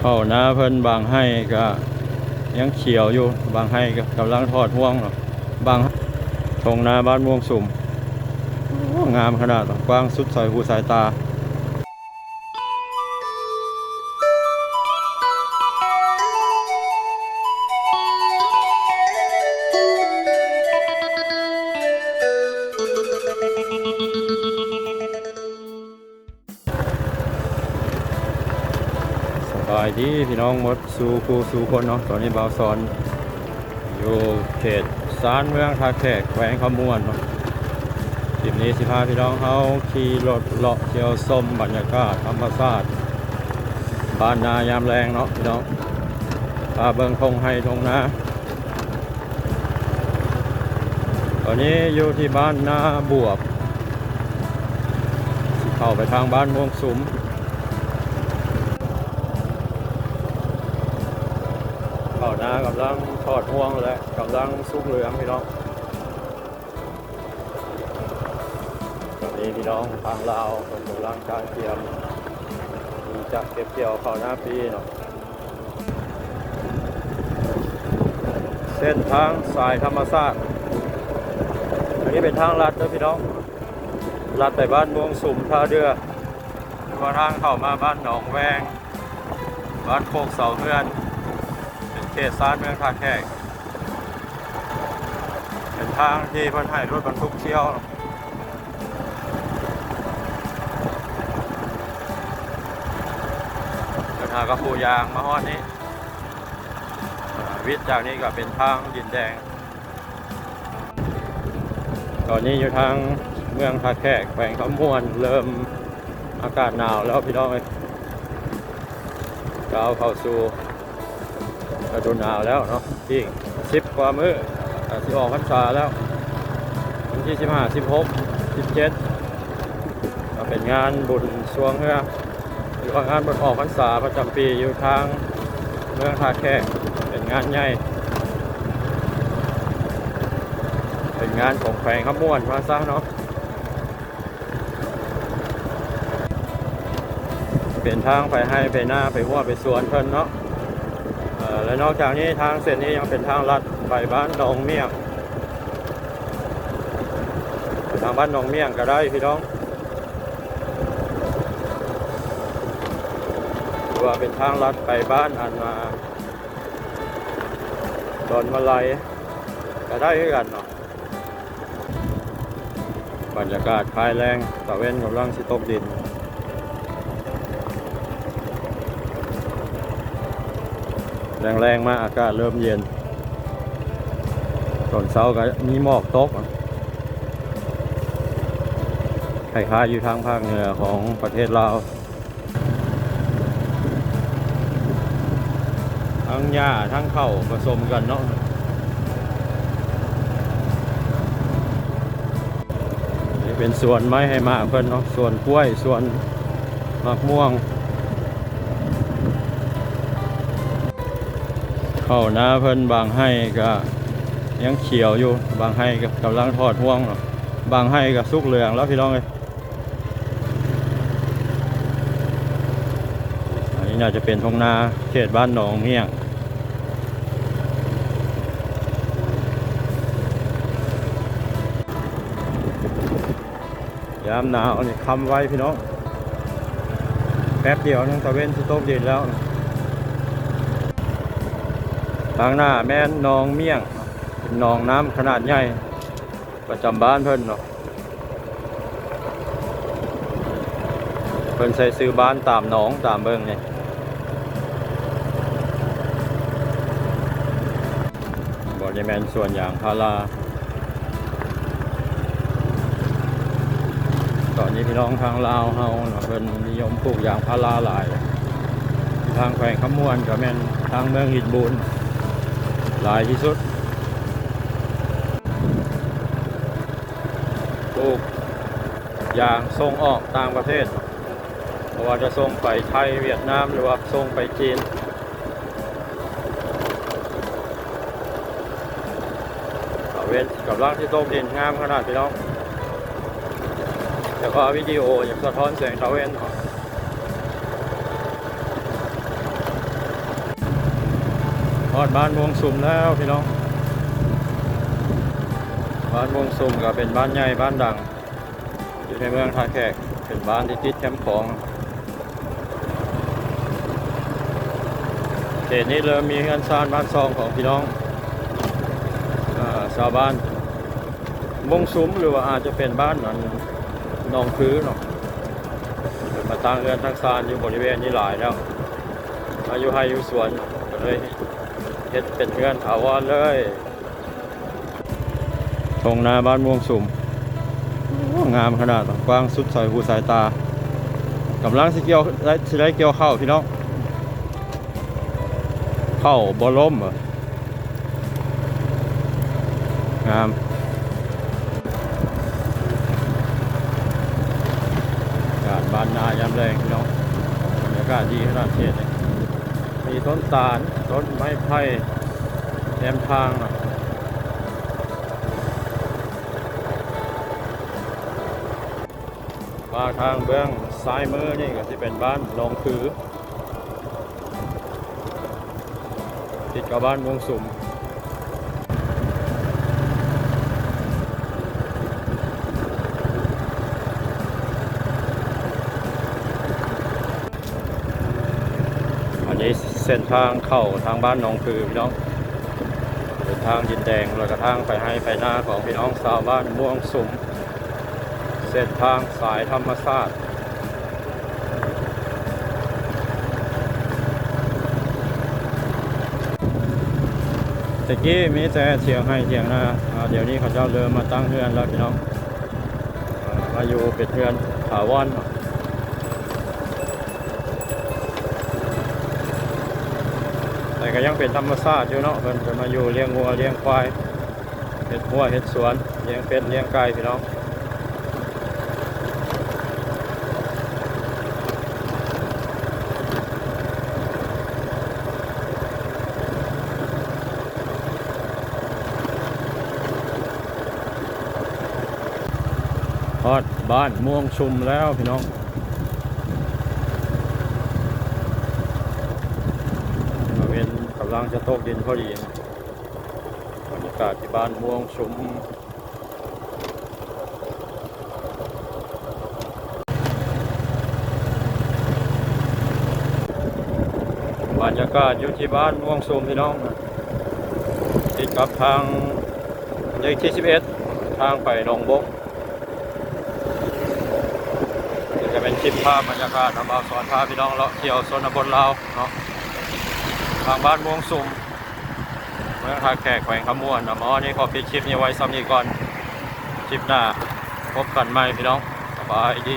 เข้าน้าเพิ่นบางให้ก็ยังเขียวอยู่บางให้ก็กำลังทอดห่วงเนาะบางทงนาบ้านม่วงสุ่มงามขนาดกว้างสุดสายหูสายตา บายดีพี่น้องหมดสู่ครูสู่คนเนาะตอนนี้บ่าวสอน อยู่เขตสารเมืองท่าแขกแขวงขมวนเนาะคลิปนี้สิพาพี่น้องเขาขี่รถเลาะเที่ยวส้มบรรยากาศธรรมชาติบ้านนายามแรงเนาะพี่น้องพาเบิงทงให้ทงนาตอนนี้อยู่ที่บ้านนาบวบเข้าไปทางบ้านม่วงสุม เข้าหน้ากำลังทอดห่วงและกำลังสุกเหลืองพี่น้องตอนนี้พี่น้องทางลาวกำลังการเตรียมที่จะเก็บเกี่ยวเข้าหน้าปีเนาะเส้นทางสายธรรมชาติอันนี้เป็นทางลัดเด้อพี่น้องลัดไปบ้านม่วงสุมท่าเรือว่าทางเข้ามาบ้านหนองแวง บ้านโคกเสาเพื่อน เขตซานเมืองท่าแขกเป็นทางที่เพิ่นให้รถบรรทุกเที่ยวเดินทางกับปูยางมาฮอดนี้อ่วิทย์จากนี้ก็เป็นทางดินแดง ตอนนี้อยู่ทางเมืองท่าแขกแขวงขมวนเริ่มอากาศหนาวแล้วพี่น้องเอ้ยก้าวเข้าสู่ ฤดูหนาวแล้วเนาะที่สิบกว่ามื้ออ่าสิออกพรรษาแล้ววันที่สิบห้าสิบหกสิบเจ็ดก็เป็นงานบุญสวงเฮือหรือว่างานบุญออกพรรษาประจำปีอยู่ทางเมืองท่าแขกเป็นงานใหญ่เป็นงานของแขวงขมวนมาซะเนาะเป็นทางไปให้ไปหน้าไปหัวไปสวนเพิ่นเนาะ และนอกจากนี้ทางเส้นนี้ยังเป็นทางลัดไปบ้านหนองเมี่ยงทางบ้านหนองเมี่ยงก็ได้พี่น้องว่าเป็นทางลัดไปบ้านอันมาดอนมาลัยก็ได้ด้วยกันเนาะบรรยากาศภายแรงตะเว้นกำลังสิตกดิน แรงๆมาอากาศเริ่มเย็นตอนเช้าก็มีหมอกตกคล้ายๆอยู่ทางภาคเหนือของประเทศลาวทั้งหญ้าทั้งเข้าผสมกันเนาะนี่เป็นสวนไม้ให้มาเพิ่นเนาะสวนกล้วยสวนมะม่วง เข้าน้าเพิ่นบางให้ก็ยังเขียวอยู่ บางให้ก็กำลังทอดห่วงเนาะบางให้ก็สุกเหลืองแล้วพี่น้องเลยอันนี้น่าจะเป็นทงนาเขตบ้านหนองเมี่ยงยามหนาวนี่คำไว้พี่น้อง แป๊บเดียวนึงตะเว้นสิตกเย็นแล้ว ทางหน้าแม่นนองเมี่ยงเป็นนองน้ำขนาดใหญ่ประจำบ้านเพิ่นเนาะเพิ่นใส่ซื้อบ้านตามหนองตามเบิ่งนี่บ่ได้แม่นส่วนอย่างพาราตอนนี้พี่น้องทางลาวเฮาเนาะเพิ่นนิยมปลูกยางพาราหลาย ทางแขวงขมวนก็แม่นทางเมืองหินบูน หลายที่สุดปลูกยางส่งออกต่างประเทศเพราะว่าจะส่งไปไทยเวียดนามหรือว่าส่งไปจีนเอาเวนกับร่างที่โต้ดินงามขนาดพี่น้องแล้วก็วิดีโออย่ากสะท้อนเสียงตะเวนเนา ฮอดบ้านวงสุมแล้วพี่น้อง บ้านวงสุมก็เป็นบ้านใหญ่บ้านดัง อยู่ในเมืองท่าแขกเป็นบ้านที่ติดแคมป์ของเขตนี้เริ่มมีเงินซานบ้านซองของพี่น้องอชาวบ้านวงสุมหรือว่าอาจจะเป็นบ้านนั้นนองพื้เนาะมาตั้งเรือนตั้งซานอยู่บริเวณนี้หลายแล้วอายุให้อยู่สวนเลย เฮ็ดเป็นเพื่อนถาวรเลยทงนาบ้านม่วงสุ่มงามขนาดกว้างสุดสายหูสายตากำลังสิเกี่ยวสิได้เกี่ยวข้าวพี่น้องเข้าบ่ล้มเหรองามอากาศบ้านนายามแรงพี่น้องบรรยากาศดีขนาดเทศเลย มีต้นตาลต้นไม้ไผ่แนมทางนะมาทางเบื้องซ้ายมือนี่ก็ที่เป็นบ้านลงคือ ติดกับบ้านวงสุมอันนี้เส้นทางเข้าทางบ้านหนองคือพี่น้องเป็นทางดินแดงแล้วก็ทางไปให้ไปหน้าของพี่น้องชาวบ้านม่วงสุมเส้นทางสายธรรมศาสตร์ตะกี้มีแต่เถียงให้เถียงหน้าเดี๋ยวนี้เขาเจ้าเริ่มมาตั้งเฮือนแล้วพี่น้องอ่ามาอยู่เป็นเฮือนถาวร แต่ก็ยังเป็นธรรมชาติอยู่เนาะเพิ่นจะมาอยู่เลี้ยงวัวเลี้ยงควายเฮ็ดหัวเฮ็ดสวนเลี้ยงเป็ดเลี้ยงไก่พี่น้องอดบ้านม่วงชุมแล้วพี่น้อง บริเวณกำลังจะตกดินพอดีนะบรรยากาศที่บ้านม่วงชุมบรรยากาศอยู่ที่บ้านม่วงชุมพี่น้องติดกับทางเลขที่11 ทางไปหนองบกจะเป็นคลิปภาพบรรยากาศนำมาสอนพาพี่น้องเลาะเที่ยวโซนบนลาวเนาะ ทางบ้านม่วงสุมเมืองทาแขกแขวงขมวนนะมอนี่ขอปิดคลิปนี้ไว้ซ้ำนี้ก่อน คลิปหน้า พบกันใหม่พี่น้องสบายดี